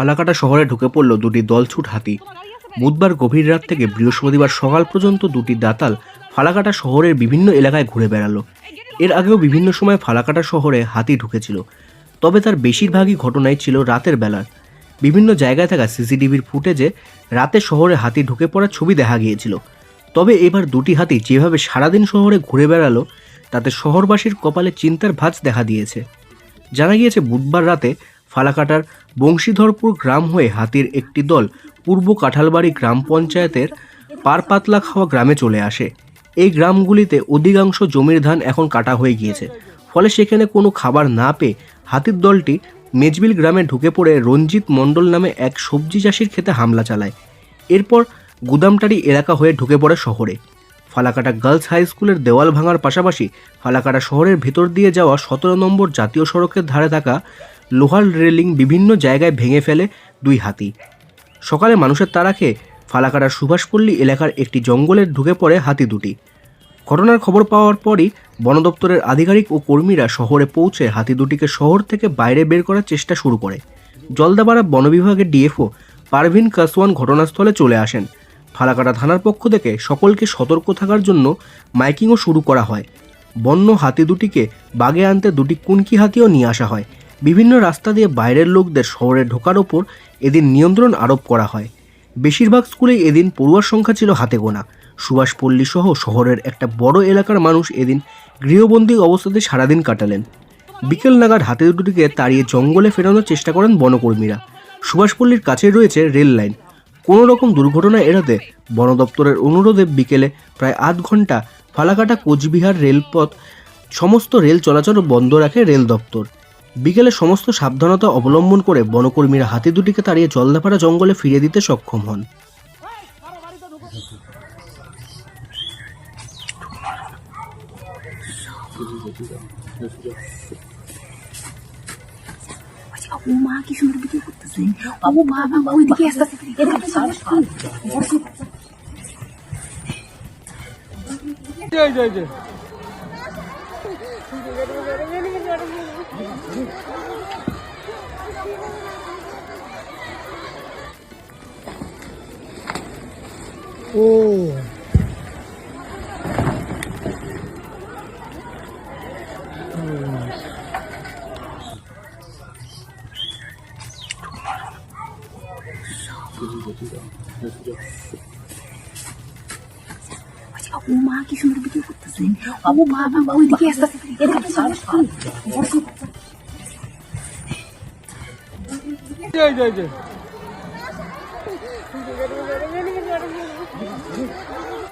ফালাকাটা শহরে ঢুকে পড়ল দুটি দলছুট হাতি। বুধবার গভীর রাত থেকে বৃহস্পতিবার সকাল পর্যন্ত দুটি দাতাল ফালাকাটা শহরের বিভিন্ন এলাকায় ঘুরে বেড়ালো। এর আগেও বিভিন্ন সময় ফালাকাটা শহরে হাতি ঢুকেছিল। তবে তার বেশিরভাগই ঘটনাই ছিল রাতের বেলার। বিভিন্ন জায়গায় থাকা সিসিটিভির ফুটেজে রাতে শহরে হাতি ঢুকে পড়ার ছবি দেখা গিয়েছিল। তবে এবার দুটি হাতি যেভাবে সারাদিন শহরে ঘুরে বেড়ালো, তাতে শহরবাসীর কপালে চিন্তার ভাঁজ দেখা দিয়েছে। জানা গিয়েছে, বুধবার রাতে ফালাকাটার বংশীধরপুর গ্রাম হয়ে হাতির একটি দল পূর্ব কাঁঠালবাড়ি গ্রাম পঞ্চায়েতের পারপাতলা খাওয়া গ্রামে চলে আসে। এই গ্রামগুলিতে অধিকাংশ জমির ধান এখন কাটা হয়ে গিয়েছে। ফলে সেখানে কোনো খাবার না পেয়ে হাতির দলটি মেজবিল গ্রামে ঢুকে পড়ে রঞ্জিত মণ্ডল নামে এক সবজি চাষির খেতে হামলা চালায়। এরপর গুদামটারি এলাকা হয়ে ঢুকে পড়ে শহরে। ফালাকাটা গার্লস হাই স্কুলের দেওয়াল ভাঙার পাশাপাশি ফালাকাটা শহরের ভেতর দিয়ে যাওয়া সতেরো নম্বর জাতীয় সড়কের ধারে থাকা লোহার রেলিং বিভিন্ন জায়গায় ভেঙে ফেলে দুই হাতি। সকালে মানুষের তারা খেয়ে ফালাকাটার সুভাষপল্লী এলাকার একটি জঙ্গলে ঢুকে পড়ে হাতি দুটি। ঘটনার খবর পাওয়ার পরই বন দপ্তরের আধিকারিক ও কর্মীরা শহরে পৌঁছে হাতি দুটিকে শহর থেকে বাইরে বের করার চেষ্টা শুরু করে। জলদাপাড়া বন বিভাগের ডিএফও পারভিন কাসওয়ান ঘটনাস্থলে চলে আসেন। ফালাকাটা থানার পক্ষ থেকে সকলকে সতর্ক থাকার জন্য মাইকিংও শুরু করা হয়। বন্য হাতি দুটিকে বাগে আনতে দুটি কুনকি হাতিও নিয়ে আসা হয়। বিভিন্ন রাস্তা দিয়ে বাইরের লোকদের শহরে ঢোকার ওপর এদিন নিয়ন্ত্রণ আরোপ করা হয়। বেশিরভাগ স্কুলেই এদিন পড়ুয়ার সংখ্যা ছিল হাতে গোনা। সুভাষপল্লী সহ শহরের একটা বড় এলাকার মানুষ এদিন গৃহবন্দী অবস্থাতে সারাদিন কাটালেন। বিকেল নাগাদ হাতে দুটিকে তাড়িয়ে জঙ্গলে ফেরানোর চেষ্টা করেন বনকর্মীরা। সুভাষপল্লীর কাছে রয়েছে রেল লাইন। কোনো রকম দুর্ঘটনা এড়াতে বন দপ্তরের অনুরোধে বিকেলে প্রায় আধ ঘণ্টা ফালাকাটা কোচবিহার রেলপথ, সমস্ত রেল চলাচল বন্ধ রাখে রেল দপ্তর। বিকেলে সমস্ত সাবধানতা অবলম্বন করে বনকর্মীরা হাতি দুটিকে তাড়িয়ে জলদাপাড়া জঙ্গলে ফিরিয়ে দিতে সক্ষম হন। ও মা কি সুন্দর ভিডিও করতেছে ও মা ও মা কি সুন্দর ভিডিও করতেছে ও মা বাবা ওইদিকে আস্তে এদিকে জয় জয় জয়